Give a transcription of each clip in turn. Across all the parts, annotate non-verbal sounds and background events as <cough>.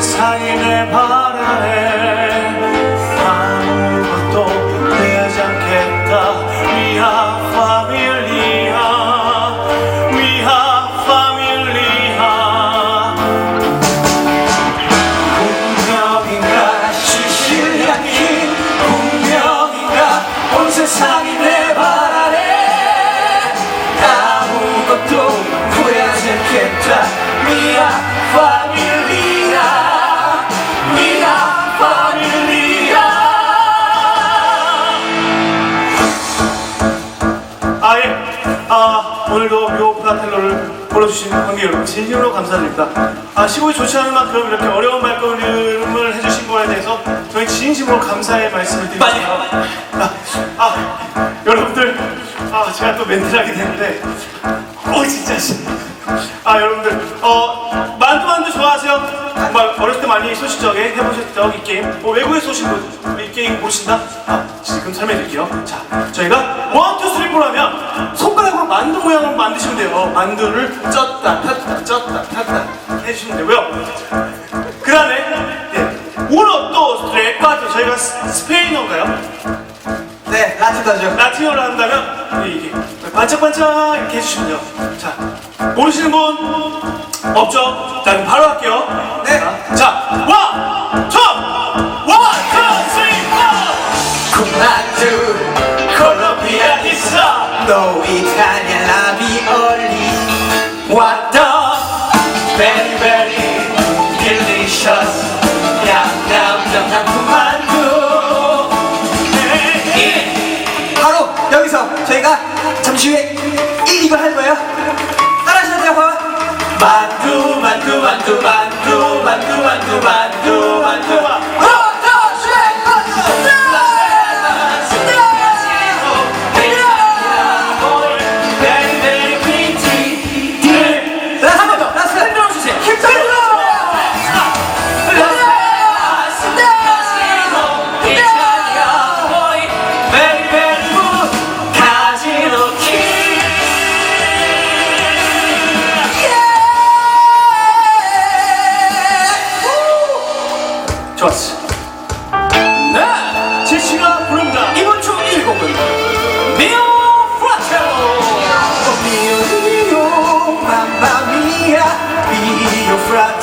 this high 오늘도 묘 프라텔로를 불러주신 관객 여러분 진심으로 감사드립니다 아 시국이 좋지 않은 만큼 이렇게 어려운 말걸음을 해주신 거에 대해서 저희 진심으로 감사의 말씀을 드립니다 아, 아 여러분들 아 제가 또 멘트를 하게 되는데 어 진짜 씨. 아 여러분들 어 만두 만두 좋아하세요? 정말 어렸을 때 많이 소시적에 해보셨던 이 게임 뭐 외국에서 오신 분이 게임 모르신다? 아 지금 설명드릴게요 자 저희가 원투 쓰리 포 하면 만드시면 돼요 만두를 쪘다 폈다 쪘다 폈다 해주시면 되고요 그 다음에 예, 우노 또 레파토 저희가 스- 스페인어인가요? 네, 라틴어죠. 라틴어를 한다면 이게 반짝반짝 이렇게 해주시면 돼요. 자, 모르시는 분 없죠? 자, 그럼 바로 할게요. 네. 자, 원, 투, 원, 투, 쓰리, 포! 콩만두, 콜롬비아 있어. 너 이탈리아 very delicious 양념장 만두. 바로 여기서 저희가 잠시 후에 이, 이걸 할 거예요. 따라하셔도 돼요, 봐봐. 만두 만두 만두 만두 만두 만두 만두 만두 fright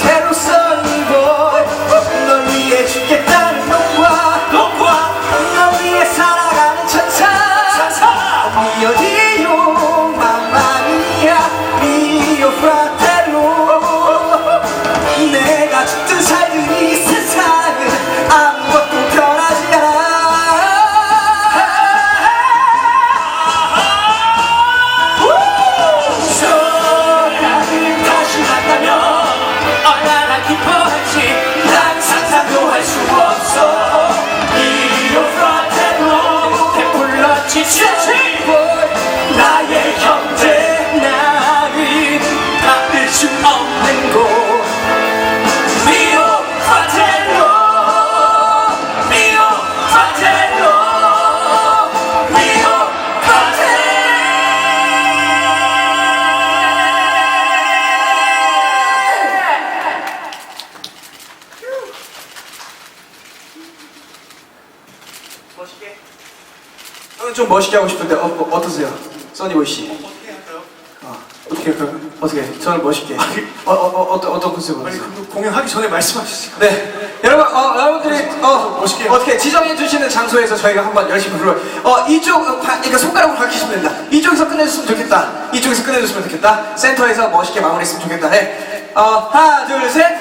좀 멋있게 하고 싶은데 어, 어, 어떠세요? 써니보이 씨 어떻게 할까요? 어, 어떻게 할까요? 어떻게 저는 멋있게 어, 어, 어, 어떤 어떤 컨셉으로 아니? 그 공연하기 전에 말씀하시죠 네 여러분 어, 여러분들이 어, 멋있게. 어떻게 지정해 주시는 장소에서 저희가 한번 열심히 불러요 어 이쪽 어, 바, 그러니까 손가락으로 가르치시면 된다 이쪽에서 끝내줬으면 좋겠다 이쪽에서 끝내줬으면 좋겠다 센터에서 멋있게 마무리했으면 좋겠다 네. 어, 하나 둘 셋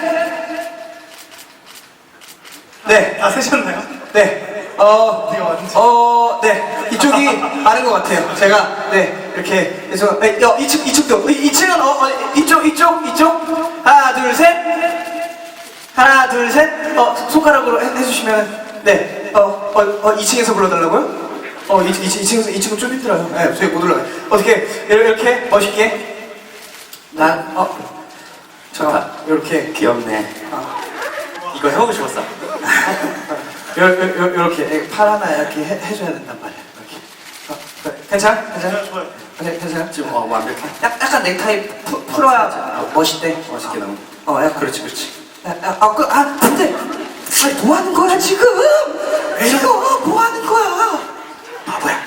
네 다 세셨나요? 네. 어, 어디가 왔는지. 어, 네. 이쪽이 많은 것 같아요. 제가, 네. 이렇게, 그래서, 네, 어, 이층, 이쪽도. 이, 이층은, 어, 어, 이쪽, 이쪽, 이쪽. 하나, 둘, 셋. 하나, 둘, 셋. 어, 손가락으로 해, 해주시면, 네. 어, 어, 어, 2층에서 불러달라고요? 어, 2, 2, 2층에서, 2층은 좀 힘들어요. 네, 저희 못 올라가요. 어떻게, 이렇게, 멋있게. 난, 어, 저, 이렇게. 귀엽네. 어. 이거 해보고 싶었어. <laughs> 요, 요, 요, 요렇게 팔 하나 이렇게 해, 해줘야 된단 말이야 어. 괜찮아? 괜찮아? 네, 좋아요. 괜찮아? 괜찮아? 지금 어, 완벽해. 약, 약간 넥타이 푸, 풀어야 어, 멋있대 멋있게 너무. 어 약간 그렇지, 그렇지. 아, 아, 그, 아, 근데, 아니, 뭐 하는 거야, 지금? 이거, 뭐 하는 거야? 바보야.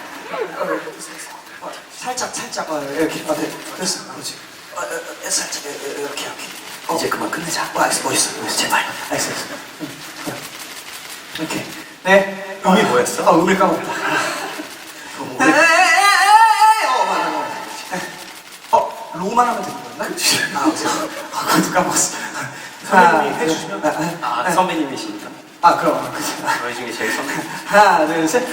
어, 살짝, 살짝, 어, 이렇게, 어, 네, 됐어, 그렇지. 어, 어, 어, 살짝, 어, 어, 이렇게, 이렇게. 어, 이제 그만 끝내자. 어, 알겠어, 멋있어, 멋있어, 제발. 알겠어, 알겠어. 응, 응. 이렇게. 네. 음이 뭐였어? 어, 음을 까먹었다. 로만 하면 되는 건가? 그치. 아, <laughs> 아, 그것도 까먹었어. 선배님이 하나, 해주시면? 둘, 아, 아, 선배님이시니까. 아, 그럼, 그치. 저희 중에 제일 선배. 하나, 둘, 셋.